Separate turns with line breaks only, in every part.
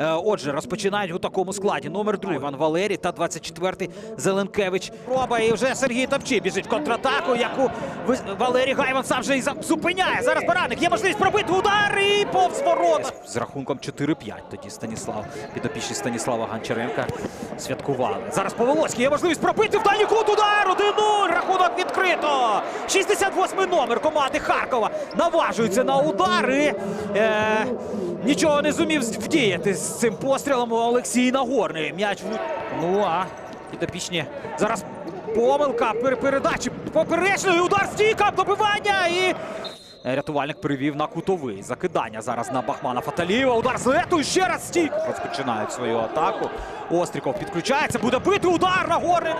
Е, Отже, розпочинають у такому складі. Номер 2 Іван Валерій та 24-й Зеленкевич. Проба і вже Сергій Топчий біжить контратаку, яку Валерій Гайван сам же і зупиняє. Зараз Бараник. Є можливість пробити удар і повз ворота. З рахунком 4-5 тоді Станіслав, підопічний Станіслава Гончаренка святкували. Зараз Поволоцький є можливість пробити в дальній кут удар. 1-0. Рахунок відкрито. 68-й номер команди Харкова наважується на удар і е, нічого не зумів вдіяти з цим пострілом у Олексій Нагорний. М'яч в... Ну а підопічні зараз помилка пер- передачі поперечної удар стійка, добивання і. Рятувальник привів на кутовий. Закидання зараз на Бахмана Фаталієва. Удар з лету. Ще раз стійк. Розпочинають свою атаку. Остріков підключається. Буде бити удар на гори.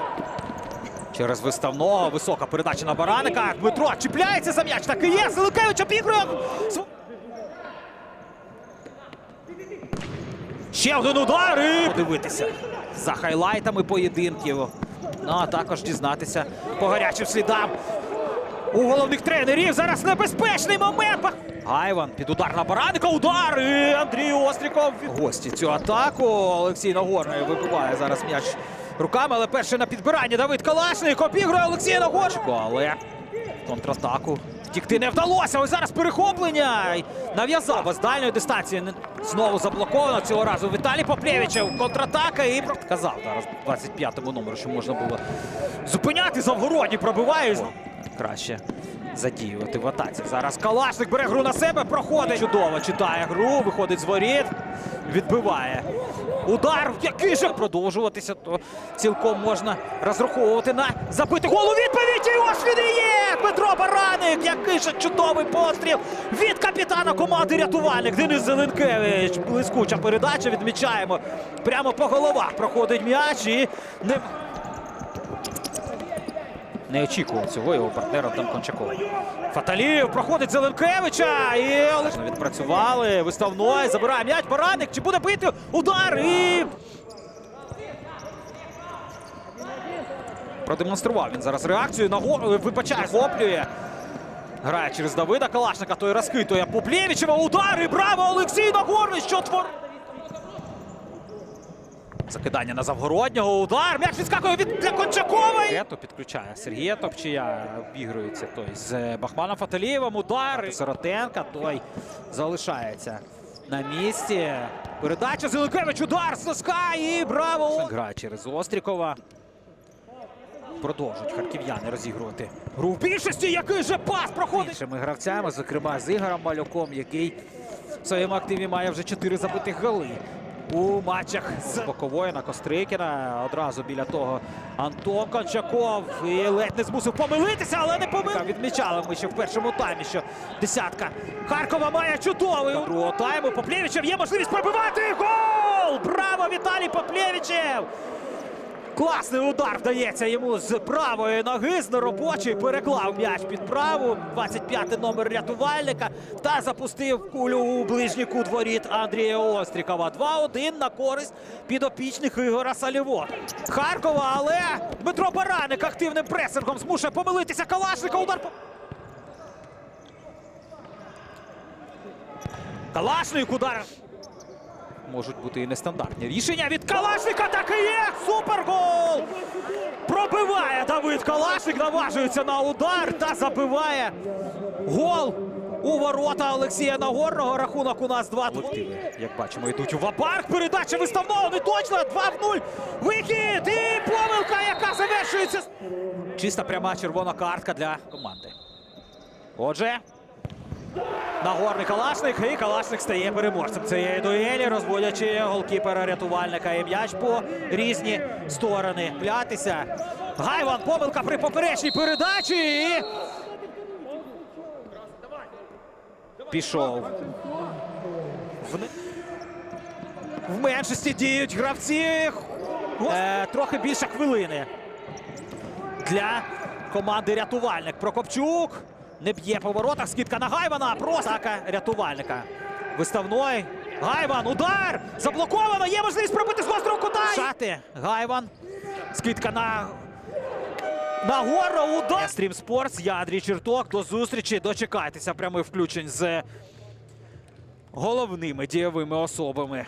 Через виставного. Висока передача на Бараника. Дмитро чіпляється за м'яч. Так і є. Зеленкевич обігрує. Ще один удар і подивитися за хайлайтами поєдинків. Ну а також дізнатися по гарячим слідам у головних тренерів. Зараз небезпечний момент. Гайван під удар на Бараника. Удар і Андрій Остріков. Гості цю атаку. Олексій Нагорний вибиває зараз м'яч руками, але перший на підбиранні Давид Калашник обігрує Олексія Нагорчику. Але контратаку втікти не вдалося. Ось зараз перехоплення. Нав'язав з дальньої дистанції. Знову заблоковано цього разу Віталій Поплєвичев. Контратака і казав зараз 25-му номеру, що можна було зупиняти Завгородні пробиває. Краще задіювати в атаці. Зараз Калашник бере гру на себе, проходить. Чудово читає гру, виходить з воріт, відбиває. Удар, який же продовжуватися, то цілком можна розраховувати на забити гол у відповідь. І ось він і є! Петро Бараник, який же чудовий постріл від капітана команди рятувальник Денис Зеленкевич. Блискуча передача, відмічаємо. Прямо по головах проходить м'яч і не не очікував цього його партнера там Кончакова. Фаталіїв проходить Зеленкевича і відпрацювали. Виставной забирає м'яч. Бараник. Чи буде бити удар? І продемонстрував він зараз реакцію. Наго... Вибачає, хоплює. Грає через Давида Калашника, той розхитує Поплєвічева. Удар і браво! Олексій Нагорний, що твор... Закидання на Завгороднього. Удар. М'яч відскакує від для Кончакової. Ето підключає Сергія Топчія. Обігрується той з Бахманом Фаталієвим. Удар. Сиротенка. Той залишається на місці. Передача Зеленкевич. Удар з носка. І браво. Грає через Острікова. Продовжують харків'яни розігрувати гру в більшості. Який же пас проходить іншими гравцями, зокрема з Ігорем Малюком, який в своєму активі має вже 4 забитих голи. У матчах з бокової на Кострикіна. Одразу біля того Антон Кончаков і ледь не змусив помилитися, але не помилився. Відмічали ми ще в першому таймі, що десятка Харкова має чудовий. Другого тайму Поплєвічев є можливість пробивати гол! Браво, Віталій Поплєвичев! Класний удар вдається йому з правої ноги, з неробочої переклав м'яч під праву. 25-й номер рятувальника та запустив кулю у ближній кут воріт Андрія Острікова. 2-1 на користь підопічних Ігора Салівота. Харкова, але Дмитро Бараник активним пресингом змушує помилитися Калашника. Удар по... Калашник удар. Можуть бути і нестандартні рішення від Калашника. Так і є! Супергол! Пробиває Давид Калашник, наважується на удар та забиває гол у ворота Олексія Нагорного. Рахунок у нас 2-2. Як бачимо, йдуть у вапарк. Передача виставного не точно. 2-0. Вихід і помилка, яка завершується. Чиста пряма червона картка для команди. Отже, Нагорний Калашник і Калашник стає переможцем цієї дуелі, розводячи голкіпера рятувальника і м'яч по різні сторони. Плятися. Гайван помилка при поперечній передачі і пішов. В... в меншості діють гравці. Е, трохи більше хвилини для команди рятувальник. Прокопчук не б'є по воротах. Скидка на Гайвана. Просака рятувальника. Виставной. Гайван. Удар! Заблоковано. Є можливість пробити з гострого кута. Шати. Гайван. Скидка на. Нагору удар. Стрім Спортс. Я Андрій Черток. До зустрічі. Дочекайтеся прямих включень з головними дієвими особами